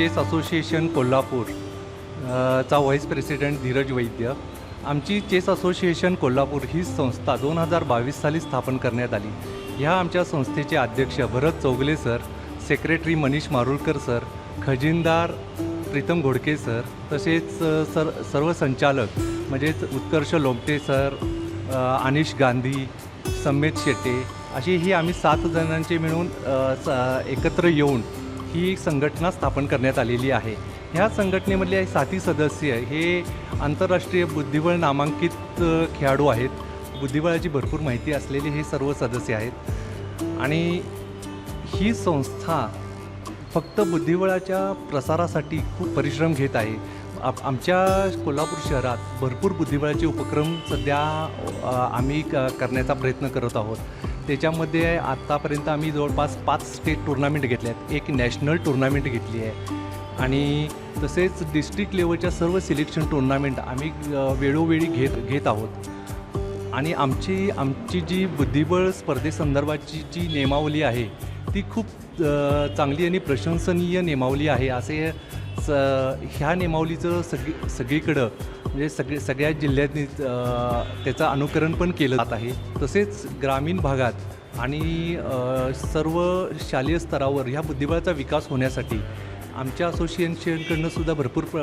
Chess association Kolhapur चा vice president Dheeraj वैद्य. आमची chess association Kolhapur ही संस्था दोन हजार बावीस साली स्थापन करण्यात आली. ह्या आमच्या संस्थेचे अध्यक्ष Bharat Chougale sir secretary Manish Marulkar sir खजिनदार Pritam Ghodke sir तसेच सर सर्व संचालक म्हणजेच उत्कर्ष लोमटे सर अनिश गांधी समेत शेटे अशी ही आम्ही सात जणांचे मिळून एकत्र येऊन ही संघटना स्थापन करण्यात आलेली आहे. ह्या संघटनेमधले साथी सदस्य हे आंतरराष्ट्रीय बुद्धिबळ नामांकित खेळाडू आहेत. बुद्धिबळाची भरपूर माहिती असलेले हे सर्व सदस्य आहेत. आणि ही संस्था फक्त बुद्धिबळाच्या प्रसारासाठी खूप परिश्रम घेत आहे. आप आमच्या कोल्हापूर शहरात भरपूर बुद्धिबळाचे उपक्रम सध्या आम्ही क करण्याचा प्रयत्न करत आहोत. त्याच्यामध्ये आत्तापर्यंत आम्ही जवळपास पाच स्टेट टुर्नामेंट घेतल्या आहेत. एक नॅशनल टुर्नामेंट घेतली आहे. आणि तसेच डिस्ट्रिक्ट लेवलच्या सर्व सिलेक्शन टुर्नामेंट आम्ही वेळोवेळी घेत घेत आहोत. आणि आमची आमची जी बुद्धिबळ स्पर्धेसंदर्भाची जी नियमावली आहे ती खूप चांगली आणि प्रशंसनीय नियमावली आहे. असे स ह्या नियमावलीचं सगळी सगळीकडं म्हणजे सगळे सगळ्या जिल्ह्यातनी त्याचं अनुकरण पण केलं जात आहे. तसेच ग्रामीण भागात आणि सर्व शालेय स्तरावर ह्या बुद्धिबळाचा विकास होण्यासाठी आमच्या असोसिएशनकडनं सुद्धा भरपूर प्र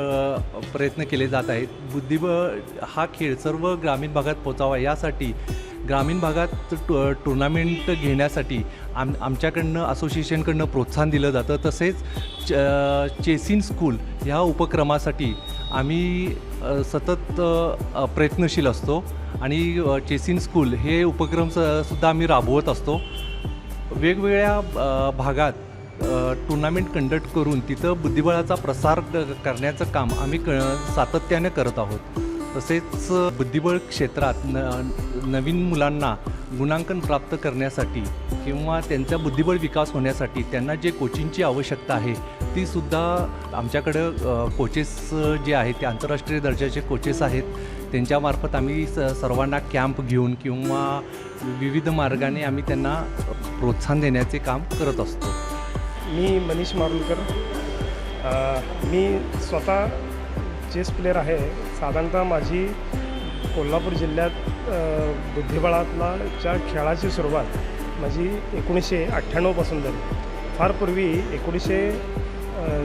प्रयत्न केले जात आहेत. बुद्धिबळ हा खेळ सर्व ग्रामीण भागात पोचावा यासाठी ग्रामीण भागात टु टुर्नामेंट घेण्यासाठी आम आमच्याकडनं असोसिएशनकडनं प्रोत्साहन दिलं जातं. तसेच च चेसिन स्कूल ह्या उपक्रमासाठी आम्ही सतत प्रयत्नशील असतो आणि चेसिन स्कूल हे उपक्रम स सुद्धा आम्ही राबवत असतो. वेगवेगळ्या भागात टुर्नामेंट कंडक्ट करून तिथं बुद्धिबळाचा प्रसार करण्याचं काम आम्ही क सातत्याने करत आहोत. तसेच बुद्धिबळ क्षेत्रात न नवीन मुलांना गुणांकन प्राप्त करण्यासाठी किंवा त्यांचा बुद्धिबळ विकास होण्यासाठी त्यांना जे कोचिंगची आवश्यकता आहे तीसुद्धा आमच्याकडं कोचेस जे आहेत ते आंतरराष्ट्रीय दर्जाचे कोचेस आहेत. त्यांच्यामार्फत आम्ही स सर्वांना कॅम्प घेऊन किंवा विविध मार्गाने आम्ही त्यांना प्रोत्साहन देण्याचे काम करत असतो. मी मनीष मारुलकर. मी स्वतः चेस प्लेयर आहे. साधारणतः माझी कोल्हापूर जिल्ह्यात बुद्धिबळातला च्या खेळाची सुरुवात माझी एकोणीसशे अठ्ठ्याण्णवपासून झाली. फार पूर्वी एकोणीसशे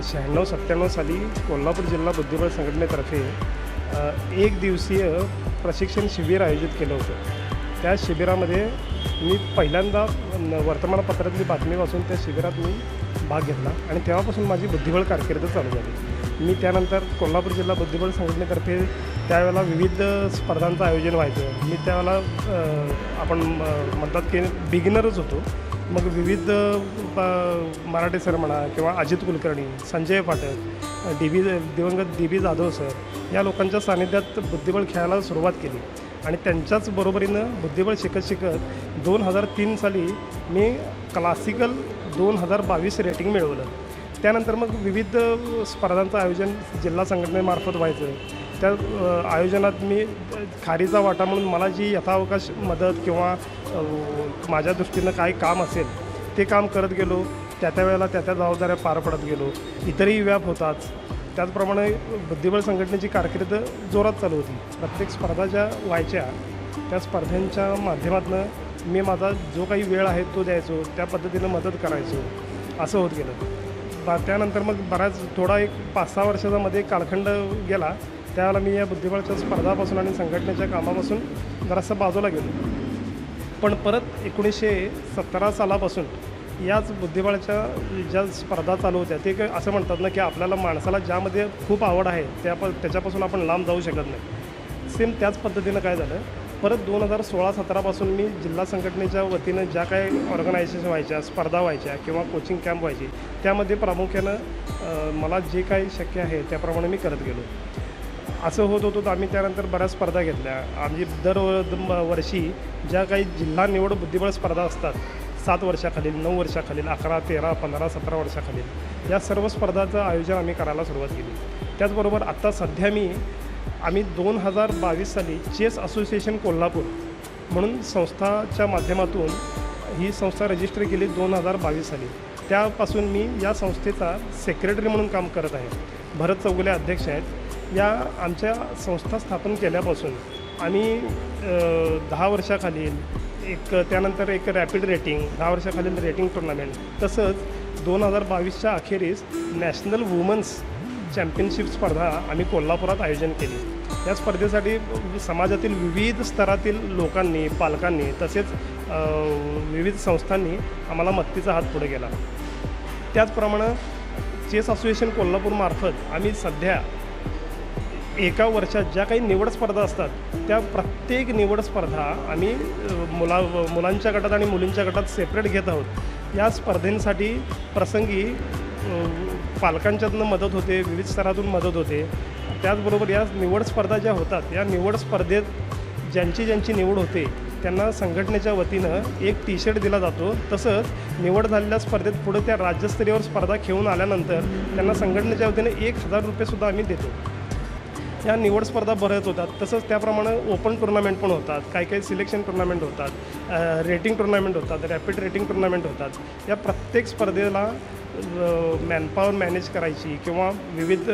शहाण्णव सत्त्याण्णव साली कोल्हापूर जिल्हा बुद्धिबळ संघटनेतर्फे एक दिवसीय प्रशिक्षण शिबिर आयोजित केलं होतं. त्या शिबिरामध्ये मी पहिल्यांदा वर्तमानपत्रातली बातमी वाचून त्या शिबिरात मी भाग घेतला आणि तेव्हापासून माझी बुद्धिबळ कारकीर्द चालू झाली. मी त्यानंतर कोल्हापूर जिल्हा बुद्धिबळ संघटनेतर्फे त्यावेळेला विविध स्पर्धांचं आयोजन व्हायचं. मी त्यावेळेला आपण म- म्हणतात की बिगिनरच होतो. मग विविध मराठे सर म्हणा किंवा अजित कुलकर्णी संजय पाठक डी बी दिवंगत डी बी जाधव सर या लोकांच्या सानिध्यात बुद्धिबळ खेळायला सुरुवात केली. आणि त्यांच्याच बरोबरीनं बुद्धिबळ शिकत शिकत दोन हजार तीन साली मी क्लासिकल दोन हजार बावीस रेटिंग मिळवलं. त्यानंतर मग विविध स्पर्धांचं आयोजन जिल्हा संघटनेमार्फत व्हायचं त्या आयोजनात मी खारीचा वाटा म्हणून मला जी यथावकाश मदत किंवा माझ्या दृष्टीनं काय काम असेल ते काम करत गेलो. त्या त्या वेळेला त्या त्या जबाबदाऱ्या पार पडत गेलो. इतरही व्याप होताच. त्याचप्रमाणे बुद्धिबळ संघटनेची कारकीर्द जोरात चालू होती. प्रत्येक स्पर्धा ज्या व्हायच्या त्या स्पर्धांच्या माध्यमातून मी माझा जो काही वेळ आहे तो द्यायचो त्या पद्धतीनं मदत करायचो. असं होत गेलं. बा त्यानंतर मग बराच थोडा एक पाच सहा वर्षाचा मध्ये कालखंड गेला. त्यावेळेला मी या बुद्धिबळाच्या स्पर्धापासून आणि संघटनेच्या कामापासून जरासं बाजूला गेलो पण परत एकोणीसशे सतरा सालापासून याच बुद्धिबळाच्या ज्या स्पर्धा चालू होत्या ते असं म्हणतात ना की आपल्याला माणसाला ज्यामध्ये खूप आवड आहे त्या प त्याच्यापासून आपण लांब जाऊ शकत नाही. सेम त्याच पद्धतीनं काय झालं? परत दोन हजार सोळा सतरापासून मी जिल्हा संघटनेच्या वतीनं ज्या काही ऑर्गनायझेशन व्हायच्या स्पर्धा व्हायच्या किंवा कोचिंग कॅम्प व्हायचे त्यामध्ये प्रामुख्यानं मला जे काही शक्य आहे त्याप्रमाणे मी करत गेलो. असं होत होतं तर आम्ही त्यानंतर बऱ्याच स्पर्धा घेतल्या. आम्ही दर वर्षी ज्या काही जिल्हा निवड बुद्धिबळ स्पर्धा असतात सात वर्षाखालील नऊ वर्षाखालील अकरा तेरा पंधरा सतरा वर्षाखालील या सर्व स्पर्धाचं आयोजन आम्ही करायला सुरुवात केली. त्याचबरोबर आत्ता सध्या मी आम्ही दोन हजार बावीस साली चेस असोसिएशन कोल्हापूर म्हणून संस्थाच्या माध्यमातून ही संस्था रजिस्टर केली दोन हजार बावीस साली. त्यापासून मी या संस्थेचा सेक्रेटरी म्हणून काम करत आहे. भरत चौगुले अध्यक्ष आहेत. या आमच्या संस्था स्थापन केल्यापासून आम्ही दहा वर्षाखालील एक त्यानंतर एक रॅपिड रेटिंग दहा वर्षाखालील रेटिंग टुर्नामेंट तसंच दोन हजार बावीसच्या अखेरीस नॅशनल वुमन्स चॅम्पियनशिप स्पर्धा आम्ही कोल्हापुरात आयोजन केली. या स्पर्धेसाठी समाजातील विविध स्तरातील लोकांनी पालकांनी तसेच विविध संस्थांनी आम्हाला मदतीचा हात पुढे केला. त्याचप्रमाणे चेस असोसिएशन कोल्हापूरमार्फत आम्ही सध्या एका वर्षात ज्या काही निवड स्पर्धा असतात त्या प्रत्येक निवड स्पर्धा आम्ही मुला मुलांच्या गटात आणि मुलींच्या गटात सेपरेट घेत आहोत. या स्पर्धेंसाठी प्रसंगी पालकांच्यातनं मदत होते विविध स्तरातून मदत होते. त्याचबरोबर या निवड स्पर्धा ज्या होतात या निवड स्पर्धेत ज्यांची ज्यांची निवड होते त्यांना संघटनेच्या वतीनं एक टी शर्ट दिला जातो. तसंच निवड झालेल्या स्पर्धेत पुढे त्या राज्यस्तरीयवर स्पर्धा खेळून आल्यानंतर त्यांना संघटनेच्या वतीनं एक हजार रुपयेसुद्धा आम्ही देतो. ह्या निवड स्पर्धा बऱ्याच होतात. तसंच त्याप्रमाणे ओपन टुर्नामेंट पण होतात. काही काही सिलेक्शन टुर्नामेंट होतात. रेटिंग टुर्नामेंट होतात. रॅपिड रेटिंग टुर्नामेंट होतात. या प्रत्येक स्पर्धेला मॅनपावर मॅनेज करायची किंवा विविध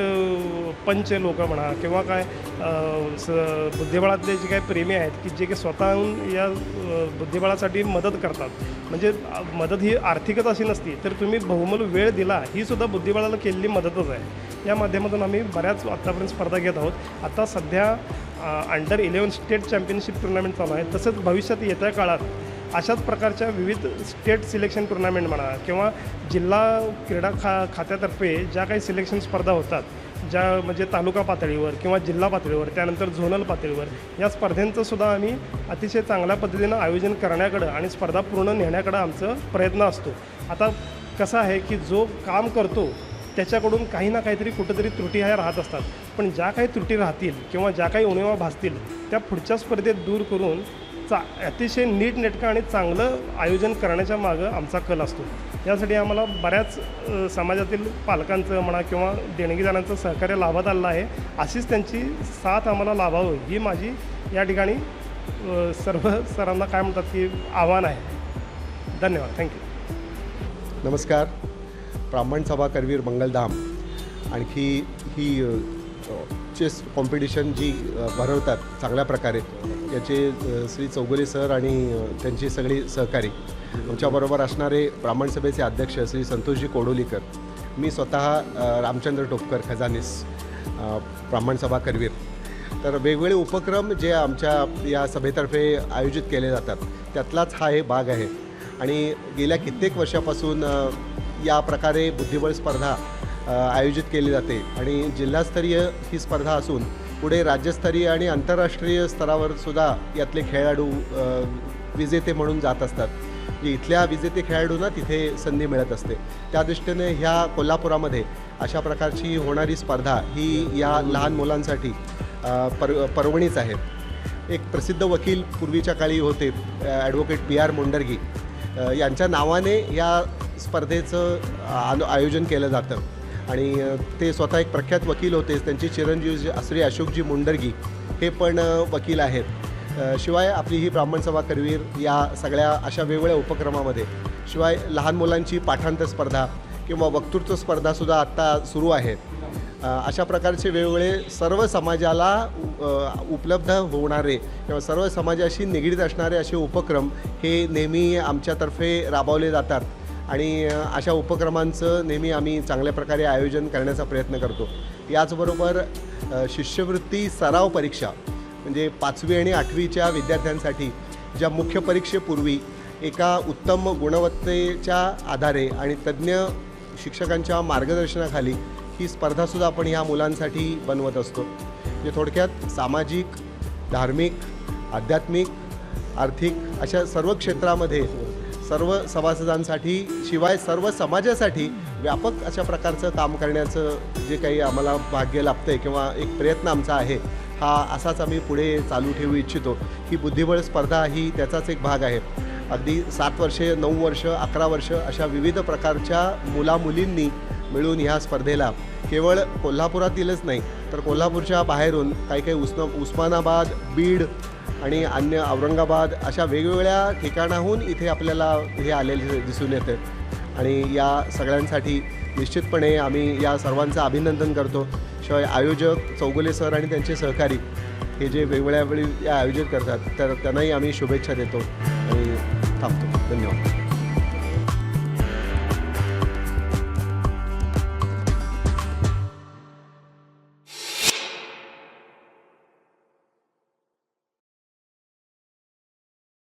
पंच लोक म्हणा किंवा काय स बुद्धिबळातले जे काही प्रेमी आहेत की जे काही स्वतःहून या बुद्धिबळासाठी मदत करतात. म्हणजे मदत ही आर्थिकच अशी नसती तर तुम्ही बहुमूल वेळ दिला ही सुद्धा बुद्धिबळाला केलेली मदतच आहे. या माध्यमातून आम्ही बऱ्याच आत्तापर्यंत स्पर्धा घेत आहोत. आता सध्या under eleven state championship tournament चालू आहे. तसंच भविष्यात येत्या काळात अशाच प्रकारच्या विविध स्टेट सिलेक्शन टुर्नामेंट म्हणा किंवा जिल्हा क्रीडा खा खात्यातर्फे ज्या काही सिलेक्शन स्पर्धा होतात ज्या म्हणजे तालुका पातळीवर किंवा जिल्हा पातळीवर त्यानंतर झोनल पातळीवर या स्पर्धेंचं सुद्धा आम्ही अतिशय चांगल्या पद्धतीनं आयोजन करण्याकडं आणि स्पर्धा पूर्ण नेण्याकडं आमचं प्रयत्न असतो. आता कसं आहे की जो काम करतो त्याच्याकडून काही ना काहीतरी कुठंतरी त्रुटी ह्या राहत असतात. पण ज्या काही त्रुटी राहतील किंवा ज्या काही उणिवा भासतील त्या पुढच्या स्पर्धेत दूर करून चा अतिशय नीटनेटकं आणि चांगलं आयोजन करण्याच्या मागं आमचा कल असतो. यासाठी आम्हाला बऱ्याच समाजातील पालकांचं म्हणा किंवा देणगीदारांचं सहकार्य लाभत आलेलं आहे. अशीच त्यांची साथ आम्हाला लाभावं ही माझी या ठिकाणी सर्व सरांना काय म्हणतात की आव्हान आहे. धन्यवाद. थँक्यू नमस्कार. ब्राह्मण सभा करवीर मंगलधाम. आणखी ही चेस कॉम्पिटिशन जी भरवतात चांगल्या प्रकारे याचे श्री चौगुले सर आणि त्यांची सगळी सहकारी आमच्याबरोबर असणारे ब्राह्मण सभेचे अध्यक्ष श्री संतोषजी कोडोलीकर मी स्वतः रामचंद्र टोपकर खजानीस ब्राह्मण सभा करवीर. तर वेगवेगळे उपक्रम जे आमच्या या सभेतर्फे आयोजित केले जातात त्यातलाच हा हे भाग आहे. आणि गेल्या कित्येक वर्षापासून या प्रकारे बुद्धिबळ स्पर्धा आयोजित केली जाते आणि जिल्हास्तरीय ही स्पर्धा असून पुढे राज्यस्तरीय आणि आंतरराष्ट्रीय स्तरावर सुद्धा यातले खेळाडू विजेते म्हणून जात असतात. की इथल्या विजेते खेळाडूंना तिथे संधी मिळत असते. त्या दृष्टीने ह्या कोल्हापुरामध्ये अशा प्रकारची होणारी स्पर्धा ही या लहान मुलांसाठी पर पर्वणीच आहे. एक प्रसिद्ध वकील पूर्वीच्या काळी होते ॲडव्होकेट पी आर मुंडरगी. यांच्या नावाने या स्पर्धेचं आयोजन केलं जातं. आणि ते स्वतः एक प्रख्यात वकील होतेच. त्यांची चिरंजीव श्री अशोकजी मुंडरगी हे पण वकील आहेत. शिवाय आपली ही ब्राह्मण सभा करवीर या सगळ्या अशा वेगवेगळ्या उपक्रमामध्ये शिवाय लहान मुलांची पाठांतर स्पर्धा किंवा वक्तृत्व स्पर्धासुद्धा आत्ता सुरू आहेत अशा प्रकारचे वेगवेगळे सर्व समाजाला उपलब्ध होणारे किंवा सर्व समाजाशी निगडीत असणारे असे उपक्रम हे नेहमी आमच्यातर्फे राबवले जातात. आणि अशा उपक्रमांचं नेहमी आम्ही चांगल्या प्रकारे आयोजन करण्याचा प्रयत्न करतो. याचबरोबर शिष्यवृत्ती सराव परीक्षा म्हणजे पाचवी आणि आठवीच्या विद्यार्थ्यांसाठी ज्या मुख्य परीक्षेपूर्वी एका उत्तम गुणवत्तेच्या आधारे आणि तज्ज्ञ शिक्षकांच्या मार्गदर्शनाखाली ही स्पर्धासुद्धा आपण ह्या मुलांसाठी बनवत असतो. म्हणजे थोडक्यात सामाजिक धार्मिक आध्यात्मिक आर्थिक अशा सर्व क्षेत्रामध्ये सर्व सभासदांसाठी शिवाय सर्व समाजासाठी व्यापक अशा प्रकारचं काम करण्याचं जे काही आम्हाला भाग्य लाभतं आहे किंवा एक प्रयत्न आमचा आहे हा असाच आम्ही पुढे चालू ठेवू इच्छितो. ही बुद्धिबळ स्पर्धा ही त्याचाच एक भाग आहे. अगदी सात वर्षे नऊ वर्ष अकरा वर्ष अशा विविध प्रकारच्या मुलामुलींनी मिळून ह्या स्पर्धेला. केवळ कोल्हापुरातीलच नाही तर कोल्हापूरच्या बाहेरून काही काही उस्मा उस्मानाबाद बीड आणि अन्य औरंगाबाद अशा वेगवेगळ्या ठिकाणाहून इथे आपल्याला हे आलेले दिसून येते. आणि या सगळ्यांसाठी निश्चितपणे आम्ही या सर्वांचं अभिनंदन करतो. शिवाय आयोजक चौगुले सर आणि त्यांचे सहकारी हे जे वेगवेगळ्या वेळी या आयोजित करतात तर त्यांनाही आम्ही शुभेच्छा देतो आणि थांबतो. धन्यवाद.